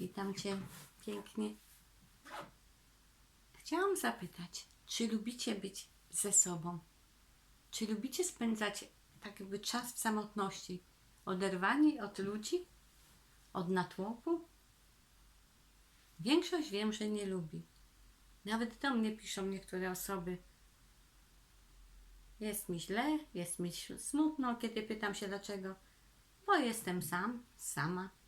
Witam Cię pięknie. Chciałam zapytać, czy lubicie być ze sobą? Czy lubicie spędzać tak jakby czas w samotności, oderwani od ludzi, od natłoku? Większość wiem, że nie lubi. Nawet do mnie piszą niektóre osoby. Jest mi źle, jest mi smutno, kiedy pytam się dlaczego. Bo jestem sam, sama,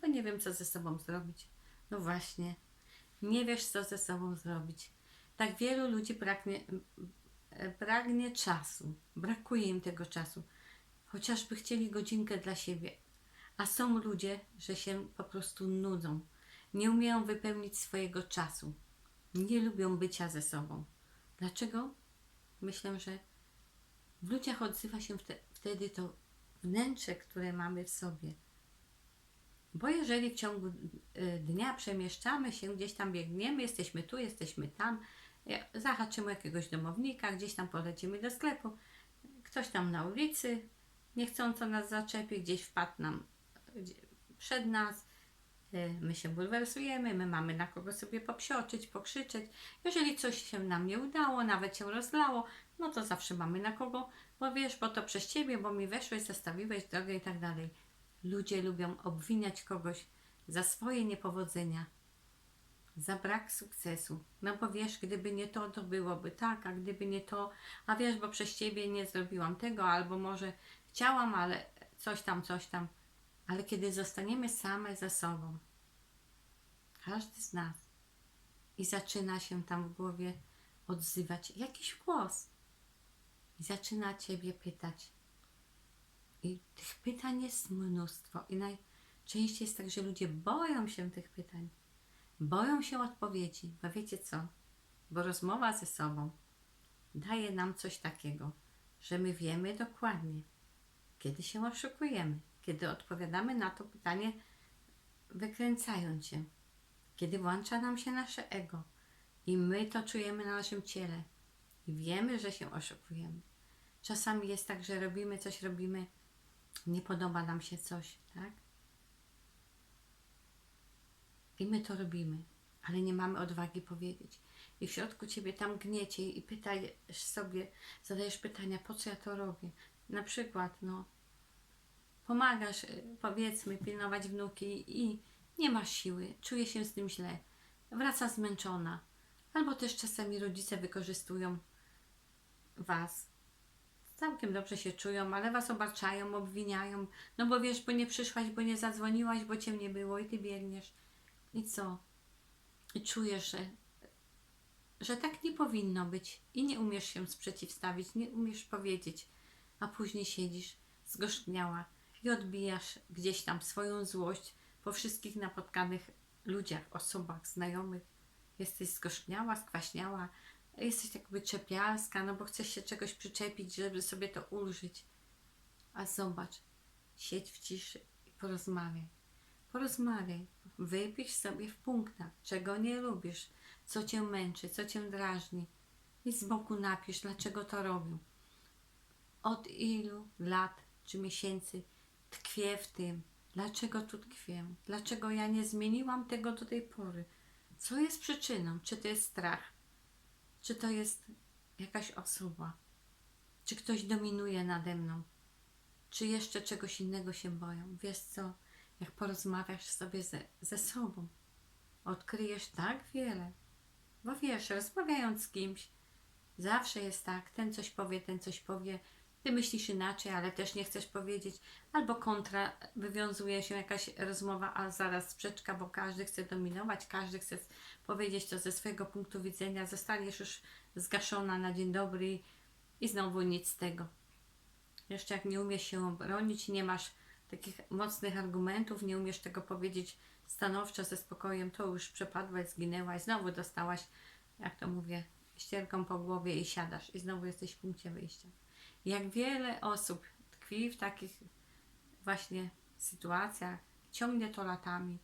bo nie wiem, co ze sobą zrobić. No właśnie, nie wiesz, co ze sobą zrobić. Tak wielu ludzi pragnie, pragnie czasu, brakuje im tego czasu, chociażby chcieli godzinkę dla siebie. A są ludzie, że się po prostu nudzą, nie umieją wypełnić swojego czasu, nie lubią bycia ze sobą. Dlaczego? Myślę, że w ludziach odzywa się wte, wtedy to wnętrze, które mamy w sobie. Bo jeżeli w ciągu y, dnia przemieszczamy się, gdzieś tam biegniemy, jesteśmy tu, jesteśmy tam, ja- zahaczymy jakiegoś domownika, gdzieś tam polecimy do sklepu, ktoś tam na ulicy niechcąco nas zaczepi, gdzieś wpadł nam przed nas, y, my się bulwersujemy, my mamy na kogo sobie popsioczyć, pokrzyczeć. Jeżeli coś się nam nie udało, nawet się rozlało, no to zawsze mamy na kogo, bo wiesz, bo to przez ciebie, bo mi weszłeś, zastawiłeś drogę i tak dalej. Ludzie lubią obwiniać kogoś za swoje niepowodzenia, za brak sukcesu. No bo wiesz, gdyby nie to, to byłoby tak, a gdyby nie to, a wiesz, bo przez ciebie nie zrobiłam tego, albo może chciałam, ale coś tam, coś tam. Ale kiedy zostaniemy same ze sobą, każdy z nas, i zaczyna się tam w głowie odzywać jakiś głos, i zaczyna ciebie pytać. I tych pytań jest mnóstwo. I najczęściej jest tak, że ludzie boją się tych pytań. Boją się odpowiedzi. Bo wiecie co? Bo rozmowa ze sobą daje nam coś takiego, że my wiemy dokładnie, kiedy się oszukujemy, kiedy odpowiadamy na to pytanie, wykręcając się, kiedy włącza nam się nasze ego i my to czujemy na naszym ciele i wiemy, że się oszukujemy. Czasami jest tak, że robimy coś, robimy, nie podoba nam się coś, tak? I my to robimy, ale nie mamy odwagi powiedzieć. I w środku ciebie tam gniecie i pytajesz sobie, zadajesz pytania, po co ja to robię? Na przykład, no, pomagasz, y, powiedzmy, pilnować wnuki i nie masz siły, czuje się z tym źle, wraca zmęczona. Albo też czasami rodzice wykorzystują was. Całkiem dobrze się czują, ale was obarczają, obwiniają. No bo wiesz, bo nie przyszłaś, bo nie zadzwoniłaś, bo cię nie było i ty biegniesz. I co? I czujesz, że, że tak nie powinno być i nie umiesz się sprzeciwstawić, nie umiesz powiedzieć, a później siedzisz zgorzkniała i odbijasz gdzieś tam swoją złość po wszystkich napotkanych ludziach, osobach, znajomych. Jesteś zgorzkniała, skwaśniała, jesteś jakby czepialska, no bo chcesz się czegoś przyczepić, żeby sobie to ulżyć. A zobacz, siedź w ciszy i porozmawiaj. Porozmawiaj, wypisz sobie w punktach, czego nie lubisz, co cię męczy, co cię drażni. I z boku napisz, dlaczego to robił. Od ilu lat czy miesięcy tkwię w tym, dlaczego tu tkwię, dlaczego ja nie zmieniłam tego do tej pory. Co jest przyczyną? Czy to jest strach? Czy to jest jakaś osoba? Czy ktoś dominuje nade mną? Czy jeszcze czegoś innego się boją? Wiesz co? Jak porozmawiasz sobie ze, ze sobą, odkryjesz tak wiele. Bo wiesz, rozmawiając z kimś, zawsze jest tak, ten coś powie, ten coś powie, ty myślisz inaczej, ale też nie chcesz powiedzieć, albo kontra, wywiązuje się jakaś rozmowa, a zaraz sprzeczka, bo każdy chce dominować, każdy chce powiedzieć to ze swojego punktu widzenia, zostaniesz już zgaszona na dzień dobry i, znowu nic z tego. Jeszcze jak nie umiesz się obronić, nie masz takich mocnych argumentów, nie umiesz tego powiedzieć stanowczo, ze spokojem, to już przepadłaś, zginęłaś, znowu dostałaś, jak to mówię, ścierką po głowie i siadasz i znowu jesteś w punkcie wyjścia. Jak wiele osób tkwi w takich właśnie sytuacjach, ciągnie to latami.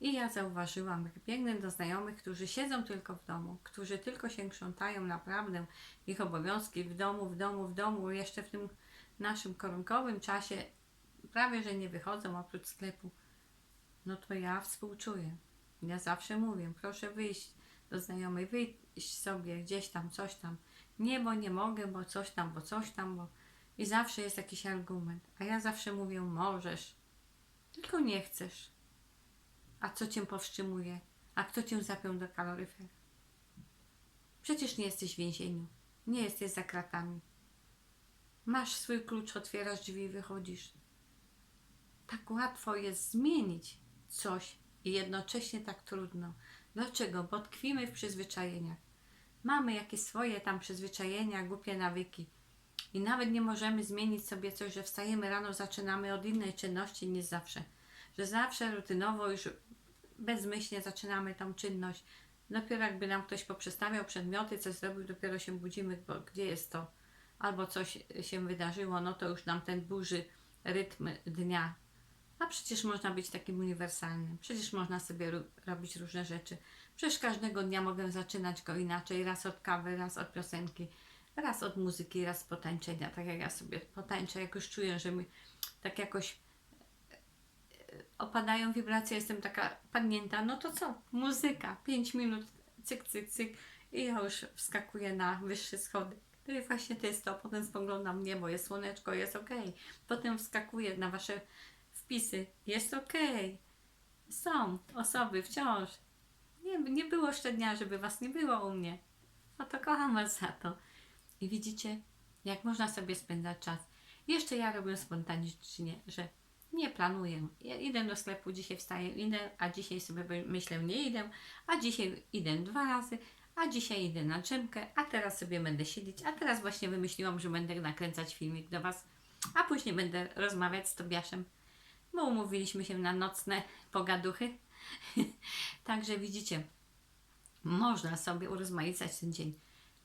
I ja zauważyłam, jak biegnę do znajomych, którzy siedzą tylko w domu, którzy tylko się krzątają naprawdę ich obowiązki w domu, w domu, w domu, jeszcze w tym naszym koronkowym czasie prawie, że nie wychodzą oprócz sklepu. no to ja współczuję. Ja zawsze mówię, proszę wyjść do znajomej, wyjść sobie gdzieś tam, coś tam. Nie, bo nie mogę, bo coś tam, bo coś tam, bo... I zawsze jest jakiś argument. A ja zawsze mówię, możesz, tylko nie chcesz. A co cię powstrzymuje? A kto cię zapiął do kaloryfera? Przecież nie jesteś w więzieniu. Nie jesteś za kratami. Masz swój klucz, otwierasz drzwi i wychodzisz. Tak łatwo jest zmienić coś i jednocześnie tak trudno. Dlaczego? Bo tkwimy w przyzwyczajeniach. Mamy jakieś swoje tam przyzwyczajenia, głupie nawyki. I nawet nie możemy zmienić sobie coś, że wstajemy rano, zaczynamy od innej czynności niż zawsze. Że zawsze rutynowo już bezmyślnie zaczynamy tą czynność. Dopiero jakby nam ktoś poprzestawiał przedmioty, coś zrobił, dopiero się budzimy, bo gdzie jest to? Albo coś się wydarzyło, no to już nam ten burzy rytm dnia. A przecież można być takim uniwersalnym. Przecież można sobie robić różne rzeczy. Przecież każdego dnia mogę zaczynać go inaczej. Raz od kawy, raz od piosenki, raz od muzyki, raz potańczenia. Tak jak ja sobie potańczę, jak już czuję, że mi tak jakoś opadają wibracje, jestem taka padnięta, no to co? Muzyka, 5 minut, cyk, cyk, cyk i ja już wskakuję na wyższy schody. No i właśnie to jest to, potem spoglądam niebo, jest słoneczko, jest ok. Potem wskakuję na Wasze wpisy, jest ok. Są osoby wciąż. Nie, nie było jeszcze dnia, żeby Was nie było u mnie. No to kocham Was za to. I widzicie, jak można sobie spędzać czas. Jeszcze ja robię spontanicznie, że nie planuję. Ja idę do sklepu, dzisiaj wstaję, idę, a dzisiaj sobie myślę, nie idę, a dzisiaj idę dwa razy, a dzisiaj idę na drzemkę, a teraz sobie będę siedzieć, a teraz właśnie wymyśliłam, że będę nakręcać filmik do Was, a później będę rozmawiać z Tobiaszem, bo umówiliśmy się na nocne pogaduchy. Także widzicie, można sobie urozmaicać ten dzień,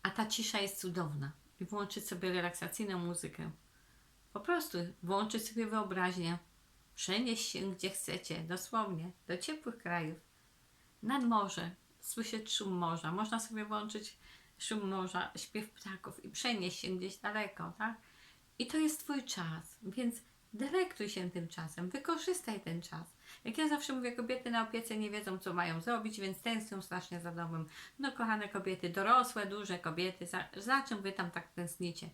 a ta cisza jest cudowna i włączyć sobie relaksacyjną muzykę. Po prostu włączyć sobie wyobraźnię, przenieść się gdzie chcecie, dosłownie, do ciepłych krajów, nad morze, słyszeć szum morza. Można sobie włączyć szum morza, śpiew ptaków i przenieść się gdzieś daleko, tak? I to jest Twój czas, więc delektuj się tym czasem, wykorzystaj ten czas. Jak ja zawsze mówię, kobiety na opiece nie wiedzą, co mają zrobić, więc tęsknią strasznie za domem. No, kochane kobiety, dorosłe, duże kobiety, za, za czym Wy tam tak tęsknicie?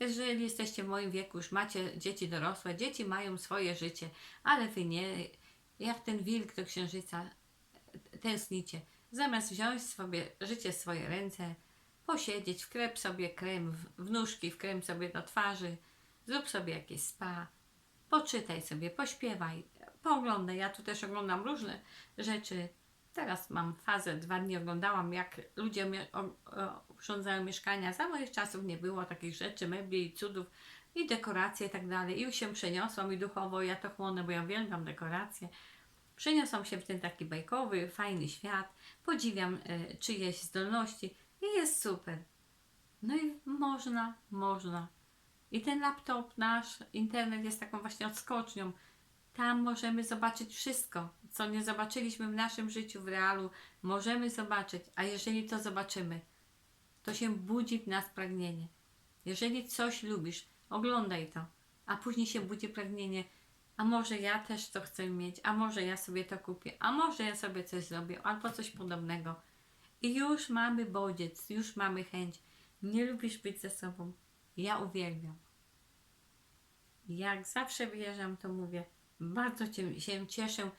Jeżeli jesteście w moim wieku, już macie dzieci dorosłe, dzieci mają swoje życie, ale wy nie. Jak ten wilk do księżyca tęsknicie. Zamiast wziąć sobie życie w swoje ręce, posiedzieć, wkrep sobie krem w, nóżki, wkrem sobie do twarzy, zrób sobie jakieś spa, poczytaj sobie, pośpiewaj, pooglądaj. Ja tu też oglądam różne rzeczy. Teraz mam fazę, dwa dni oglądałam, jak ludzie urządzają mieszkania. Za moich czasów nie było takich rzeczy, mebli i cudów i dekoracje i tak dalej. I już się przeniosłam i duchowo ja to chłonę, bo ja uwielbiam dekoracje. Przeniosłam się w ten taki bajkowy, fajny świat. Podziwiam e, czyjeś zdolności i jest super. No i można, można. I ten laptop nasz, internet jest taką właśnie odskocznią. Tam możemy zobaczyć wszystko, co nie zobaczyliśmy w naszym życiu, w realu. Możemy zobaczyć, a jeżeli to zobaczymy, to się budzi w nas pragnienie. Jeżeli coś lubisz, oglądaj to, a później się budzi pragnienie, a może ja też to chcę mieć, a może ja sobie to kupię, a może ja sobie coś zrobię, albo coś podobnego. I już mamy bodziec, już mamy chęć. Nie lubisz być ze sobą. Ja uwielbiam. Jak zawsze wyjeżdżam, to mówię, bardzo się cieszę,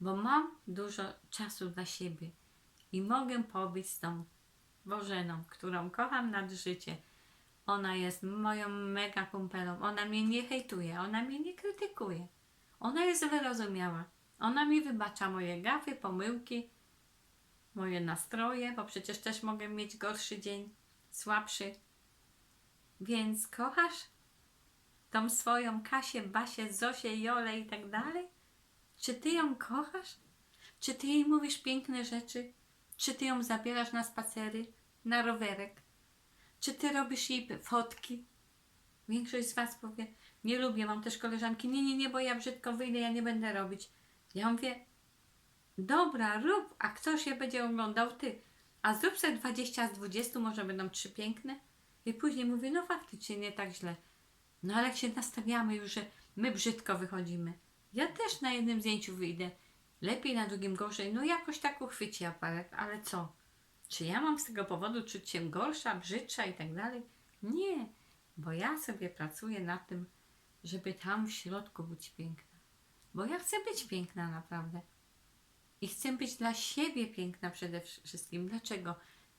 bo mam dużo czasu dla siebie i mogę pobyć z tą Bożeną, którą kocham nad życie. Ona jest moją mega kumpelą. Ona mnie nie hejtuje, ona mnie nie krytykuje. Ona jest wyrozumiała. Ona mi wybacza moje gafy, pomyłki, moje nastroje, bo przecież też mogę mieć gorszy dzień, słabszy. Więc kochasz tą swoją Kasię, Basię, Zosię, Jolę i tak dalej? Czy ty ją kochasz? Czy ty jej mówisz piękne rzeczy? Czy ty ją zabierasz na spacery, na rowerek? Czy ty robisz jej fotki? Większość z Was powie, nie lubię, mam też koleżanki, nie, nie, nie, bo ja brzydko wyjdę, ja nie będę robić. Ja mówię, dobra, rób, a ktoś je będzie oglądał? Ty. A zrób sobie 20 z 20, może będą trzy piękne? I później mówię, no faktycznie nie tak źle. No ale jak się nastawiamy już, że my brzydko wychodzimy, Ja też na jednym zdjęciu wyjdę. Lepiej, na drugim gorzej. No jakoś tak uchwyci aparat, ale co? Czy ja mam z tego powodu czuć się gorsza, brzydsza i tak dalej? Nie, bo ja sobie pracuję nad tym, żeby tam w środku być piękna. Bo ja chcę być piękna naprawdę. I chcę być dla siebie piękna przede wszystkim. Dlaczego?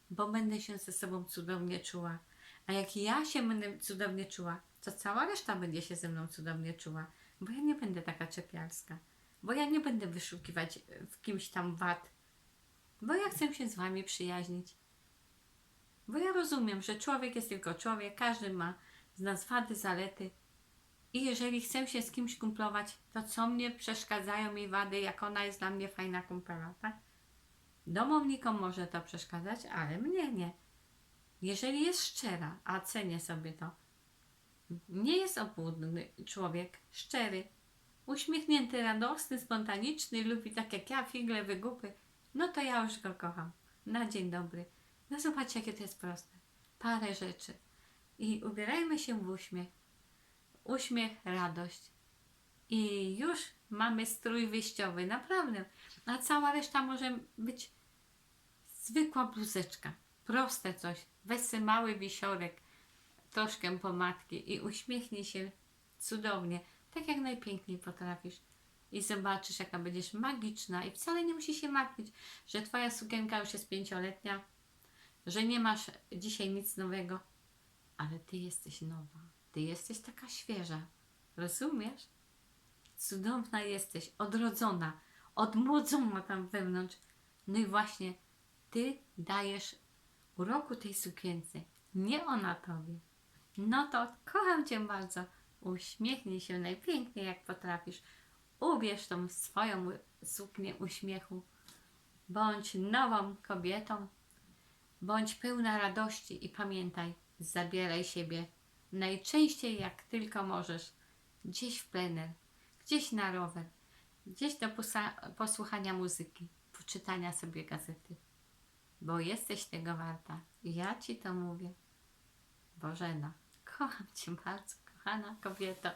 Bo będę się ze sobą cudownie czuła. A jak ja się będę cudownie czuła, to cała reszta będzie się ze mną cudownie czuła. Bo ja nie będę taka czepialska. Bo ja nie będę wyszukiwać e, w kimś tam wad. Bo ja chcę się z wami przyjaźnić. Bo ja rozumiem, że człowiek jest tylko człowiek, każdy ma z nas wady, zalety. I jeżeli chcę się z kimś kumplować, to co mnie przeszkadzają mi wady, jak ona jest dla mnie fajna kumpela, tak? Domownikom może to przeszkadzać, ale mnie nie. Jeżeli jest szczera, a cenię sobie to, nie jest obłudny człowiek, szczery, uśmiechnięty, radosny, spontaniczny, lubi tak jak ja, figle, wygupy, no to ja już go kocham. Na dzień dobry. No zobaczcie, jakie to jest proste. Parę rzeczy. I ubierajmy się w uśmiech. Uśmiech, radość. I już mamy strój wyjściowy, naprawdę. A cała reszta może być zwykła bluzeczka. Proste coś. Weź mały wisiorek, troszkę pomadki i uśmiechnij się cudownie, tak jak najpiękniej potrafisz. I zobaczysz, jaka będziesz magiczna. I wcale nie musi się martwić, że twoja sukienka już jest pięcioletnia, że nie masz dzisiaj nic nowego, ale ty jesteś nowa. Ty jesteś taka świeża. Rozumiesz? Cudowna jesteś, odrodzona, odmłodzona tam wewnątrz. No i właśnie ty dajesz uroku tej sukience, nie ona tobie. No to kocham cię bardzo. Uśmiechnij się najpiękniej jak potrafisz. Ubierz tą swoją suknię uśmiechu. Bądź nową kobietą. Bądź pełna radości i pamiętaj, zabieraj siebie najczęściej jak tylko możesz. Gdzieś w plener, gdzieś na rower, gdzieś do posłuchania muzyki, poczytania sobie gazety. Bo jesteś tego warta. Ja ci to mówię. Bożena, kocham cię bardzo, kochana kobieto.